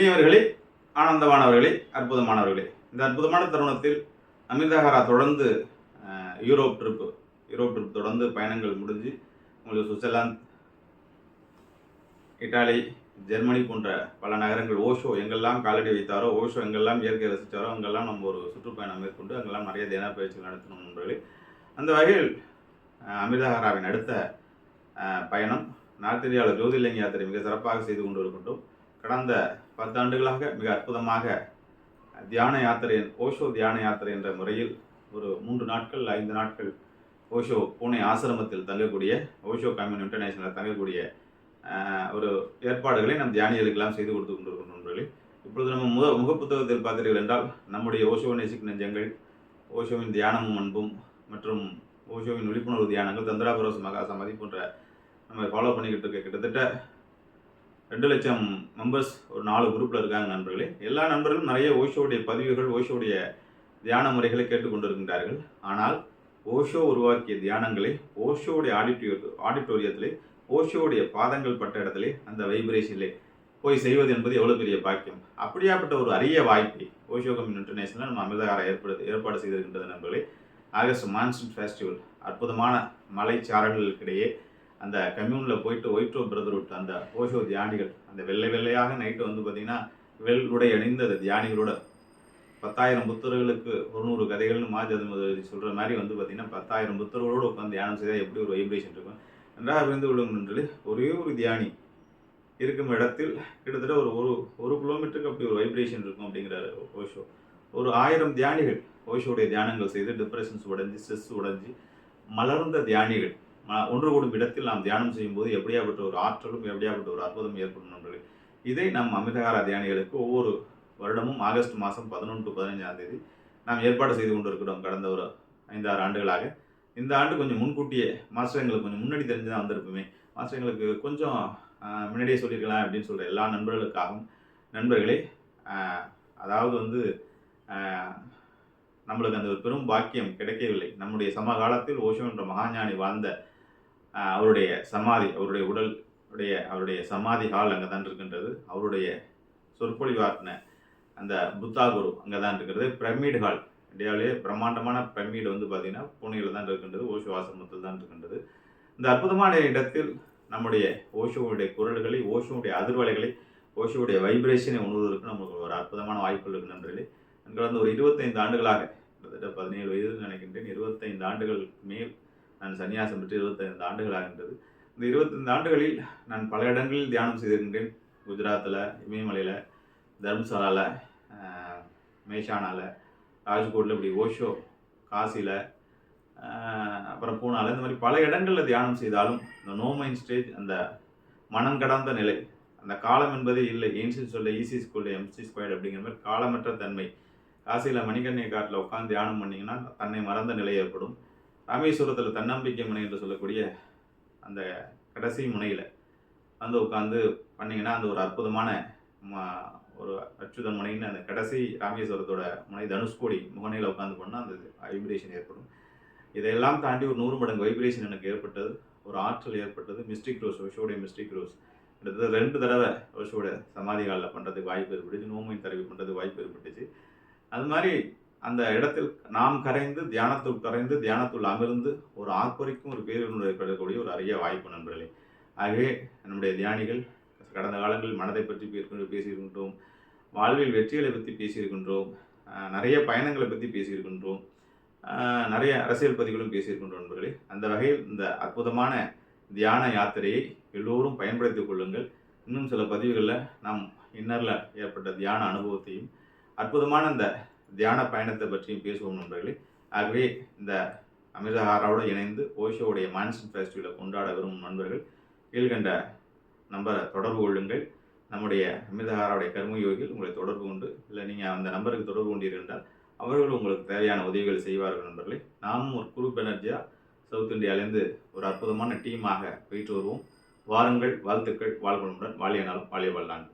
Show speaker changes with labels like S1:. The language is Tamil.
S1: இனியவர்களே ஆனந்தமானவர்களே அற்புதமானவர்களே. இந்த அற்புதமான தருணத்தில் அமிர்தஹாரா தொடர்ந்து யூரோப் ட்ரிப்பு யூரோப் ட்ரிப் தொடர்ந்து பயணங்கள் முடிஞ்சு உங்களுக்கு சுவிட்சர்லாந்து இட்டாலி ஜெர்மனி போன்ற பல நகரங்கள் ஓஷோ எங்கெல்லாம் காலடி வைத்தாரோ ஓஷோ எங்கெல்லாம் இயற்கை ரசித்தாரோ அங்கெல்லாம் நம்ம ஒரு சுற்றுப்பயணம் மேற்கொண்டு அங்கெல்லாம் நிறைய தியான பயிற்சிகள் நடத்தணும் நண்பர்களே. அந்த வகையில் அஹ், அமிர்தஹாராவின் அடுத்த பயணம் நார்த் இந்தியாவில் ஜோதிர்லிங்க யாத்திரை மிக சிறப்பாக செய்து கொண்டு வருகின்றோம். கடந்த பத்தாண்டுகளாக மிக அற்புதமாக தியான யாத்திரை ஓஷோ தியான யாத்திரை என்ற முறையில் ஒரு மூன்று நாட்கள் ஐந்து நாட்கள் ஓஷோ பூனே ஆசிரமத்தில் தங்கக்கூடிய ஓஷோ கம்யூன் இன்டர்நேஷனலில் தங்கக்கூடிய ஒரு ஏற்பாடுகளை நம் தியானிகளுக்கெல்லாம் செய்து கொடுத்து கொண்டிருக்கிறோம் நண்பர்களே. இப்பொழுது நம்ம முக முகப்புத்தகத்தில் பார்த்தீர்கள் என்றால் நம்முடைய ஓஷோ நேசிக் நெஞ்சங்கள் ஓஷோவின் தியானமும் அன்பும் மற்றும் ஓஷோவின் விழிப்புணர்வு தியானங்கள் தந்திராபுரோஸ் மகா சமாதி போன்ற நம்ம ஃபாலோ பண்ணிக்கிட்டு இருக்க கிட்டத்தட்ட ரெண்டு லட்சம் மெம்பர்ஸ் ஒரு நாலு குரூப்பில் இருக்காங்க நண்பர்களே. எல்லா நண்பர்களும் நிறைய ஓஷோவுடைய பதிவுகள் ஓஷோவுடைய தியான முறைகளை கேட்டுக்கொண்டிருக்கின்றார்கள். ஆனால் ஓஷோ உருவாக்கிய தியானங்களை ஓஷோவுடைய ஆடிட்டோ ஆடிட்டோரியத்திலே ஓஷோவுடைய பாதங்கள் பட்ட இடத்துல அந்த வைப்ரேஷனிலே போய் செய்வது என்பது எவ்வளோ பெரிய பாக்கியம்? அப்படியாப்பட்ட ஒரு அரிய வாய்ப்பை ஓஷோ கம்யூன் இன்டர்நேஷனல் நம்ம அமிர்தகார ஏற்படு ஏற்பாடு செய்திருக்கின்றது நண்பர்களே. ஆகஸ்ட் மான்சூன் ஃபெஸ்டிவல் அற்புதமான மலைச்சாரல்களுக்கிடையே அந்த கம்யூனில் போயிட்டு ஒயிட்ரோ பிரதர்வுட் அந்த ஓஷோ தியானிகள் அந்த வெள்ளை வெள்ளையாக நைட்டு வந்து பார்த்தீங்கன்னா வெள் உடை அணிந்த அந்த தியானிகளோட. பத்தாயிரம் புத்தர்களுக்கு ஒரு நூறு கதைகள்னு மாஜி அது சொல்கிற மாதிரி வந்து பார்த்தீங்கன்னா பத்தாயிரம் புத்தர்களோடு உட்காந்து தியானம் செய்தால் எப்படி ஒரு வைப்ரேஷன் இருக்கும்? நன்றாக விழுந்து விடும் என்று ஒரே ஒரு தியானி இருக்கும் இடத்தில் கிட்டத்தட்ட ஒரு ஒரு ஒரு கிலோமீட்டருக்கு அப்படி ஒரு வைப்ரேஷன் இருக்கும் அப்படிங்கிறாரு ஓஷோ ஒரு ஆயிரம் தியானிகள் ஓஷோடைய தியானங்கள் செய்து டிப்ரெஷன்ஸ் உடைஞ்சு ஸ்ட்ரெஸ் உடைஞ்சு மலர்ந்த தியானிகள். ஒன்று கூடும் இடத்தில் நாம் தியானம் செய்யும்போது எப்படியாப்பட்ட ஒரு ஆற்றலும் எப்படியாப்பட்ட ஒரு அற்புதம் ஏற்படும் நண்பர்களே. இதை நம் அமிர்தகார தியானிகளுக்கு ஒவ்வொரு வருடமும் ஆகஸ்ட் மாதம் பதினொன்று டு பதினைஞ்சாம் தேதி நாம் ஏற்பாடு செய்து கொண்டிருக்கிறோம் கடந்த ஒரு ஐந்தாறு ஆண்டுகளாக. இந்த ஆண்டு கொஞ்சம் முன்கூட்டியே மாஸ்டர் எங்களுக்கு கொஞ்சம் முன்னாடி தெரிஞ்சு தான் வந்திருப்போமே. மாஸ்டர் எங்களுக்கு கொஞ்சம் முன்னாடியே சொல்லியிருக்கலாம் அப்படின்னு சொல்கிற எல்லா நண்பர்களுக்காகவும் நண்பர்களே அதாவது வந்து நம்மளுக்கு அந்த ஒரு பெரும் பாக்கியம் கிடைக்கவில்லை. நம்முடைய சமகாலத்தில் ஓஷோ என்ற மகாஞானி வாழ்ந்த அவருடைய சமாதி அவருடைய உடல் உடைய அவருடைய சமாதி ஹால் அங்கே தான் இருக்கின்றது. அவருடைய சொற்பொழிவாட்டின அந்த புத்தா குரு அங்கே தான் இருக்கிறது. Pyramid hall. இந்தியாவிலேயே பிரம்மாண்டமான பிரமிடு வந்து பார்த்தீங்கன்னா புனேயில் தான் இருக்கின்றது. ஓஷோ ஆசிரமத்தில் தான் இருக்கின்றது. இந்த அற்புதமான இடத்தில் நம்முடைய ஓஷோவுடைய குரல்களை ஓஷோவுடைய அதிர்வலைகளை ஓஷோவுடைய வைப்ரேஷனை உணர்வதற்கு நமக்கு ஒரு அற்புதமான வாய்ப்புகள் இருக்கு நண்பர்களே. கடந்த ஒரு இருபத்தைந்து ஆண்டுகளாக கிட்டத்தட்ட பதினேழு வயது நினைக்கின்றேன். இருபத்தைந்து ஆண்டுகள் மேல் நான் சன்னியாசம் பெற்று இருபத்தைந்து ஆண்டுகள் ஆகின்றது இந்த இருபத்தைந்து ஆண்டுகளில் நான் பல இடங்களில் தியானம் செய்திருக்கின்றேன். குஜராத்தில் இமயமலையில் தர்மசாலாவில் மேஷானாவில் ராஜ்கோட்டில் இப்படி ஓஷோ காசியில் அப்புறம் பூனாவில் இந்த மாதிரி பல இடங்களில் தியானம் செய்தாலும் இந்த நோ ஸ்டேஜ் அந்த மனம் கடந்த நிலை அந்த காலம் என்பதே இல்லை. ஏன்சில் சொல்ல ஈசி ஸ்கூலில் எம்சி ஸ்கொயர்ட் அப்படிங்கிற மாதிரி காலமற்ற தன்மை. காசியில் மணிகண்ணிய காட்டில் உட்காந்து தியானம் பண்ணிங்கன்னா தன்னை மறந்த நிலை ஏற்படும். ராமேஸ்வரத்தில் தன்னம்பிக்கை முனை என்று சொல்லக்கூடிய அந்த கடைசி முனையில் வந்து உட்காந்து பண்ணிங்கன்னா அந்த ஒரு அற்புதமான ஒரு அச்சுத முனைன்னு அந்த கடைசி ராமேஸ்வரத்தோட முனை தனுஷ்கோடி முகனையில் உட்காந்து பண்ணால் அந்த வைப்ரேஷன் ஏற்படும். இதையெல்லாம் தாண்டி ஒரு நூறு மடங்கு வைப்ரேஷன் எனக்கு ஏற்பட்டது. ஒரு ஆற்றல் ஏற்பட்டது. மிஸ்டிக் ரோஸ் ஓஷோடைய மிஸ்டிக் ரோஸ் கிட்டத்தட்ட ரெண்டு தடவை ஓஷோட சமாதி காலில் பண்ணுறதுக்கு வாய்ப்பு ஏற்பட்டுச்சு. நோமின் தடவி பண்ணுறதுக்கு வாய்ப்பு ஏற்பட்டுச்சு. அது மாதிரி அந்த இடத்தில் நாம் கரைந்து தியானத்துள் கரைந்து தியானத்துள் அமர்ந்து ஒரு ஆர்ப்பரிக்கும் ஒரு பேரினுடைய ஏற்படக்கூடிய ஒரு அரிய வாய்ப்பு நண்பர்களே. ஆகவே நம்முடைய தியானிகள் கடந்த காலங்களில் மனதை பற்றி பேசியிருக்கின்றோம் வாழ்வில் வெற்றிகளை பற்றி பேசியிருக்கின்றோம் நிறைய பயணங்களை பற்றி பேசியிருக்கின்றோம் நிறைய அரசியல் பதிவுகளும் பேசியிருக்கின்றோம் நண்பர்களே. அந்த வகையில் இந்த அற்புதமான தியான யாத்திரையை எல்லோரும் பயன்படுத்திக் கொள்ளுங்கள். இன்னும் சில பதிவுகளில் நாம் இன்னரில் ஏற்பட்ட தியான அனுபவத்தையும் அற்புதமான இந்த தியான பயணத்தை பற்றியும் பேசுவோம் நண்பர்களே. ஆகவே இந்த அமிர்தஹாராவோடு இணைந்து ஓஷோவுடைய மான்சூன் ஃபெஸ்டிவலை கொண்டாட விரும்பும் நண்பர்கள் கீழ்கண்ட நம்பரை தொடர்பு கொள்ளுங்கள். நம்முடைய அமிர்தஹாராவுடைய கர்மயோகிகள் உங்களை தொடர்பு கொண்டு இல்லை நீங்கள் அந்த நம்பருக்கு தொடர்பு கொண்டீர்கள் என்றால் அவர்கள் உங்களுக்கு தேவையான உதவிகள் செய்வார்கள் நண்பர்களே. நாமும் ஒரு குரூப் எனர்ஜியாக சவுத் இந்தியாவிலேருந்து ஒரு அற்புதமான டீமாக போயிட்டு வருவோம். வாருங்கள் வாழ்த்துக்கள் வாழ்வனுடன் வாழிய நாளும் வாழிய வாழ்நாள்.